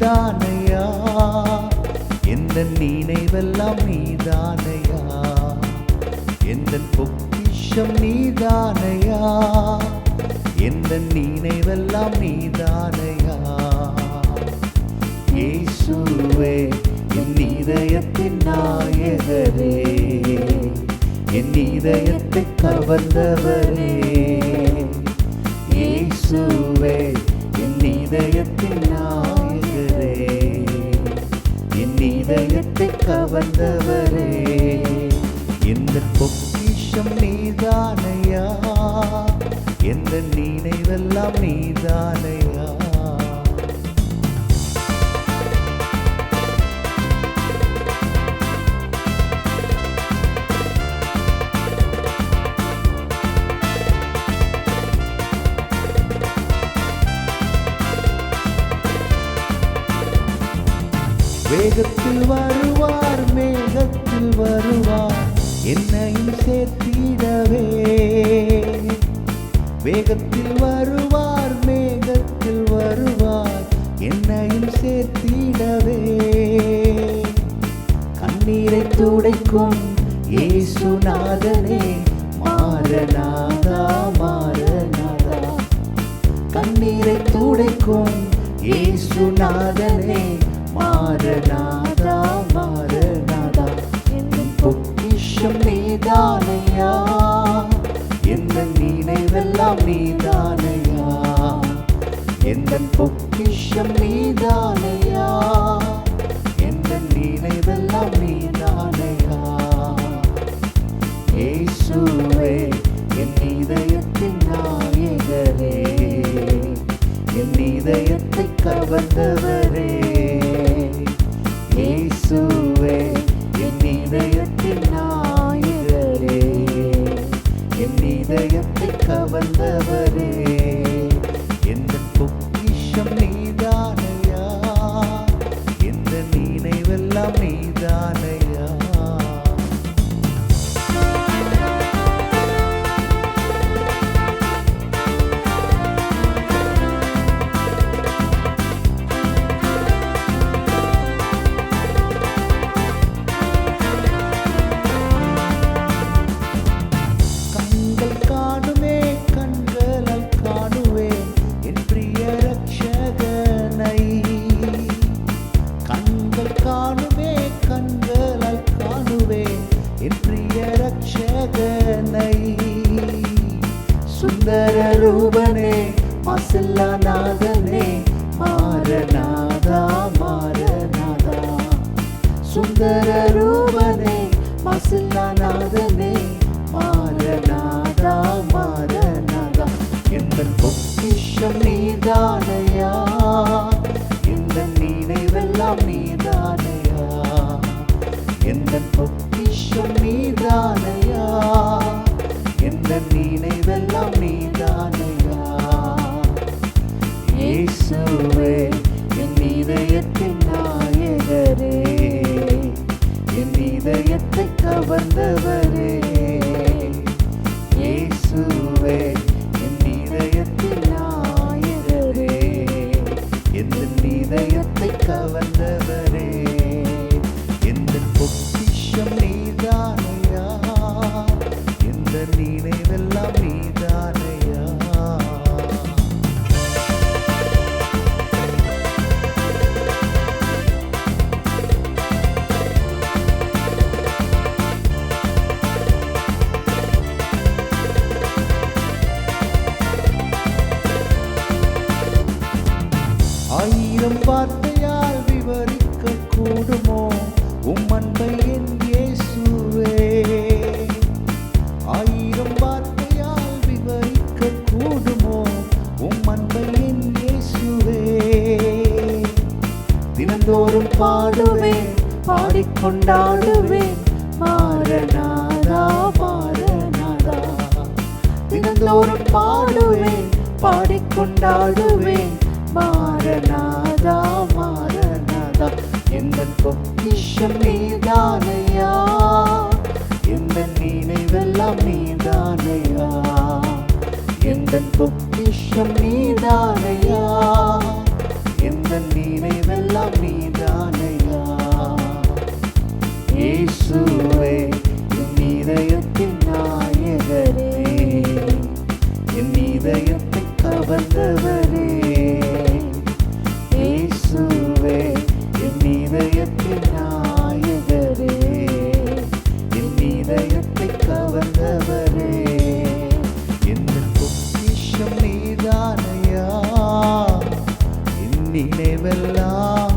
நீதானையா? எந்த நினைவெல்லாம் நீதானையா? எந்த பொக்கிஷம் நீதானையா? எந்த நினைவெல்லாம் நீதானையா? இயேசுவே என் இதயத்தின் நாயகரே என் இதயத்தை கவர்ந்தவரே. இயேசுவே என் இதயத்தின் கவர்ந்தவரே இந்த பொக்கிஷம் நீதானையா? எந்த நினைவெல்லாம் நீதானையா? வேகத்தில் வருவார் மேகத்தில் வருவார். என்னையும் சேர்த்திடவே. வேகத்தில் வருவார் மேகத்தில் வருவார். என்னையும் சேர்த்திடவே. கண்ணீரை துடைக்கும் ஏசுநாதனே மாறநாதா மாறநாதா. கண்ணீரை துடைக்கும் ஏசுநாதனே மாறநாதா மாறநாதா என் பொக்கிஷம் நீதானையா? எந்த நினைவெல்லாம் நீதானையா? எந்த பொக்கிஷம் நீதானையா? எந்த நினைவெல்லாம் நீதானையா? நீதானையா? இந்த நினைவெல்லாம் நீ மசல்லா நாதனே மாறநாதா மாறநாதா. சுந்தர ரூபனே மசில்லாநாதனே மாறநாதா மாறநாதா. எந்த பொக்கிஷம் நீதானையா? எந்த நினைவெல்லாம் நீதானையா? எந்த பொக்கிஷம் நீதானையா இயேசுவே ஆயிரம் வார்த்தையால் விவரிக்க கூடுமோ உம் அன்பை என் இயேசுவே. ஆயிரம் வார்த்தையால் விவரிக்க கூடுமோ உம் அன்பை என் இயேசுவே. தினந்தோறும் பாடுவேன் பாடிக்கொண்டாடுவேன் மாறநாதா மாறநாதா. தினந்தோறும் பாடுவேன் பாடிக்கொண்டாடுவேன் மாறனாதா மாறனாதா. எந்த பொக்கிஷம் நீதானையா? எந்த நினைவெல்லாம் நீதானையா? எந்த பொக்கிஷம் நீதானையா? எந்த நினைவெல்லாம் நீதானையா? ஏசு எல்லாம்